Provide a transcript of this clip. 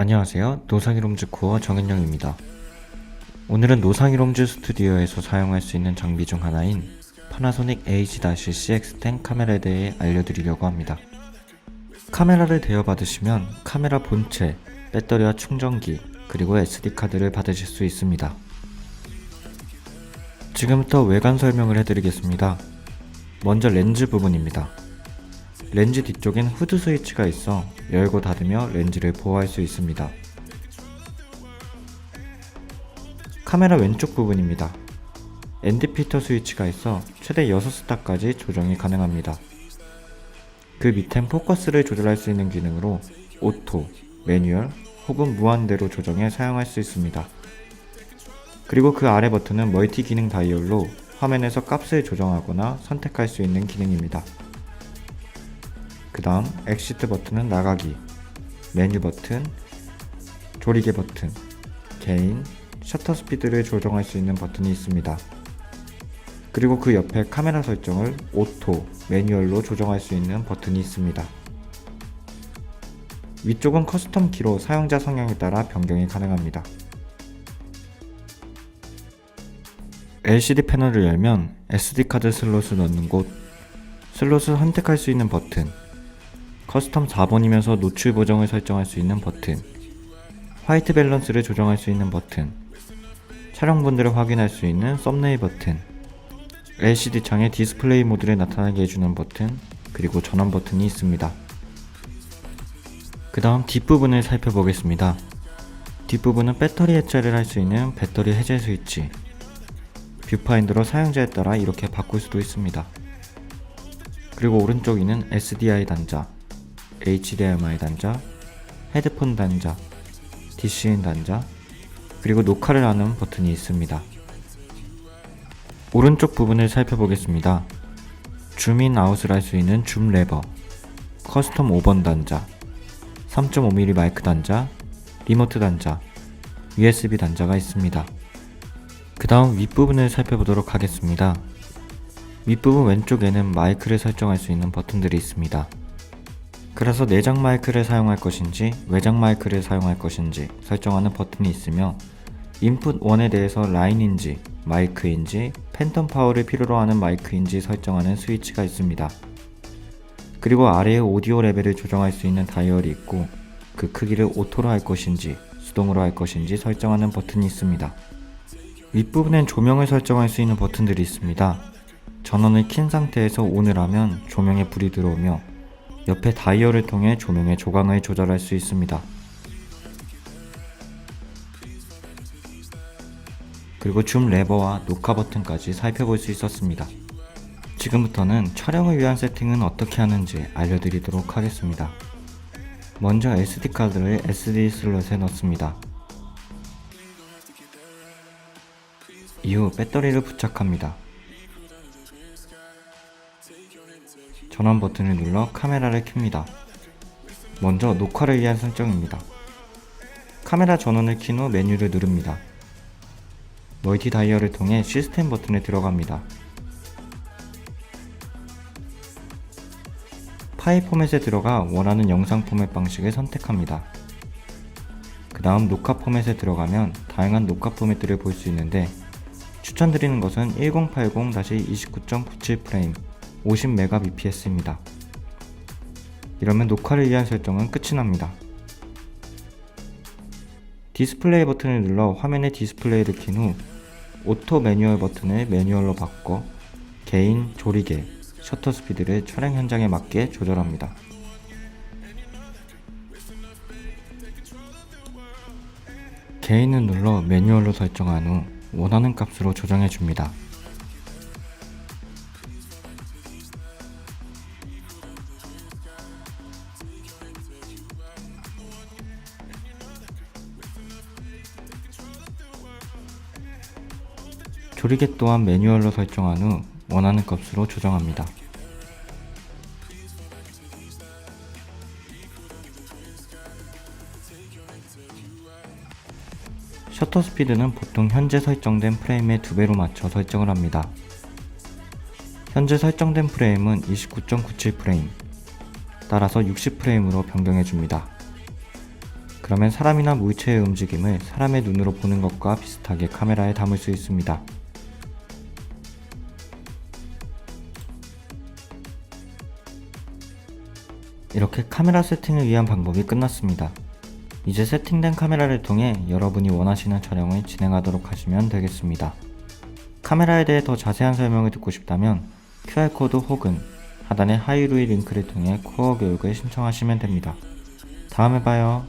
안녕하세요. 노상이롬즈 코어 정현영입니다. 오늘은 노상이롬즈 스튜디오에서 사용할 수 있는 장비 중 하나인 파나소닉 H-CX10 카메라에 대해 알려드리려고 합니다. 카메라를 대여받으시면 카메라 본체, 배터리와 충전기, 그리고 SD카드를 받으실 수 있습니다. 지금부터 외관 설명을 해드리겠습니다. 먼저 렌즈 부분입니다. 렌즈 뒤쪽엔 후드 스위치가 있어 열고 닫으며 렌즈를 보호할 수 있습니다. 카메라 왼쪽 부분입니다. 엔드 피터 스위치가 있어 최대 6스타까지 조정이 가능합니다. 그 밑엔 포커스를 조절할 수 있는 기능으로 오토, 매뉴얼 혹은 무한대로 조정해 사용할 수 있습니다. 그리고 그 아래 버튼은 멀티 기능 다이얼로 화면에서 값을 조정하거나 선택할 수 있는 기능입니다. 그 다음 엑시트 버튼은 나가기, 메뉴 버튼, 조리개 버튼, 개인, 셔터 스피드를 조정할 수 있는 버튼이 있습니다. 그리고 그 옆에 카메라 설정을 오토, 매뉴얼로 조정할 수 있는 버튼이 있습니다. 위쪽은 커스텀 키로 사용자 성향에 따라 변경이 가능합니다. LCD 패널을 열면 SD카드 슬롯을 넣는 곳, 슬롯을 선택할 수 있는 버튼, 커스텀 4번이면서 노출 보정을 설정할 수 있는 버튼, 화이트 밸런스를 조정할 수 있는 버튼, 촬영본들을 확인할 수 있는 썸네일 버튼, LCD 창에 디스플레이 모드를 나타나게 해주는 버튼, 그리고 전원 버튼이 있습니다. 그 다음 뒷부분을 살펴보겠습니다. 뒷부분은 배터리 해체를 할 수 있는 배터리 해제 스위치, 뷰파인더로 사용자에 따라 이렇게 바꿀 수도 있습니다. 그리고 오른쪽 위는 SDI 단자, HDMI 단자, 헤드폰 단자, DC인 단자, 그리고 녹화를 하는 버튼이 있습니다. 오른쪽 부분을 살펴보겠습니다. 줌인 아웃을 할 수 있는 줌 레버, 커스텀 5번 단자, 3.5mm 마이크 단자, 리모트 단자, USB 단자가 있습니다. 그 다음 윗부분을 살펴보도록 하겠습니다. 윗부분 왼쪽에는 마이크를 설정할 수 있는 버튼들이 있습니다. 그래서 내장 마이크를 사용할 것인지 외장 마이크를 사용할 것인지 설정하는 버튼이 있으며 인풋 1에 대해서 라인인지 마이크인지 팬텀 파워를 필요로 하는 마이크인지 설정하는 스위치가 있습니다. 그리고 아래에 오디오 레벨을 조정할 수 있는 다이얼이 있고 그 크기를 오토로 할 것인지 수동으로 할 것인지 설정하는 버튼이 있습니다. 윗부분엔 조명을 설정할 수 있는 버튼들이 있습니다. 전원을 킨 상태에서 ON을 하면 조명에 불이 들어오며 옆에 다이얼을 통해 조명의 조광을 조절할 수 있습니다. 그리고 줌 레버와 녹화 버튼까지 살펴볼 수 있었습니다. 지금부터는 촬영을 위한 세팅은 어떻게 하는지 알려드리도록 하겠습니다. 먼저 SD카드를 SD 슬롯에 넣습니다. 이후 배터리를 부착합니다. 전원 버튼을 눌러 카메라를 켭니다. 먼저 녹화를 위한 설정입니다. 카메라 전원을 킨 후 메뉴를 누릅니다. 멀티 다이얼을 통해 시스템 버튼에 들어갑니다. 파일 포맷에 들어가 원하는 영상 포맷 방식을 선택합니다. 그 다음 녹화 포맷에 들어가면 다양한 녹화 포맷들을 볼 수 있는데 추천드리는 것은 1080-29.97 프레임 50mbps입니다. 이러면 녹화를 위한 설정은 끝이 납니다. 디스플레이 버튼을 눌러 화면에 디스플레이를 킨 후 오토 매뉴얼 버튼을 매뉴얼로 바꿔 개인, 조리개, 셔터 스피드를 촬영 현장에 맞게 조절합니다. 개인을 눌러 매뉴얼로 설정한 후 원하는 값으로 조정해 줍니다. 조리개 또한 매뉴얼로 설정한 후 원하는 값으로 조정합니다. 셔터 스피드는 보통 현재 설정된 프레임의 2배로 맞춰 설정을 합니다. 현재 설정된 프레임은 29.97프레임, 따라서 60프레임으로 변경해 줍니다. 그 그러면 사람이나 물체의 움직임을 사람의 눈으로 보는 것과 비슷하게 카메라에 담을 수 있습니다. 이렇게 카메라 세팅을 위한 방법이 끝났습니다. 이제 세팅된 카메라를 통해 여러분이 원하시는 촬영을 진행하도록 하시면 되겠습니다. 카메라에 대해 더 자세한 설명을 듣고 싶다면 QR코드 혹은 하단의 하이루이 링크를 통해 코어 교육을 신청하시면 됩니다. 다음에 봐요.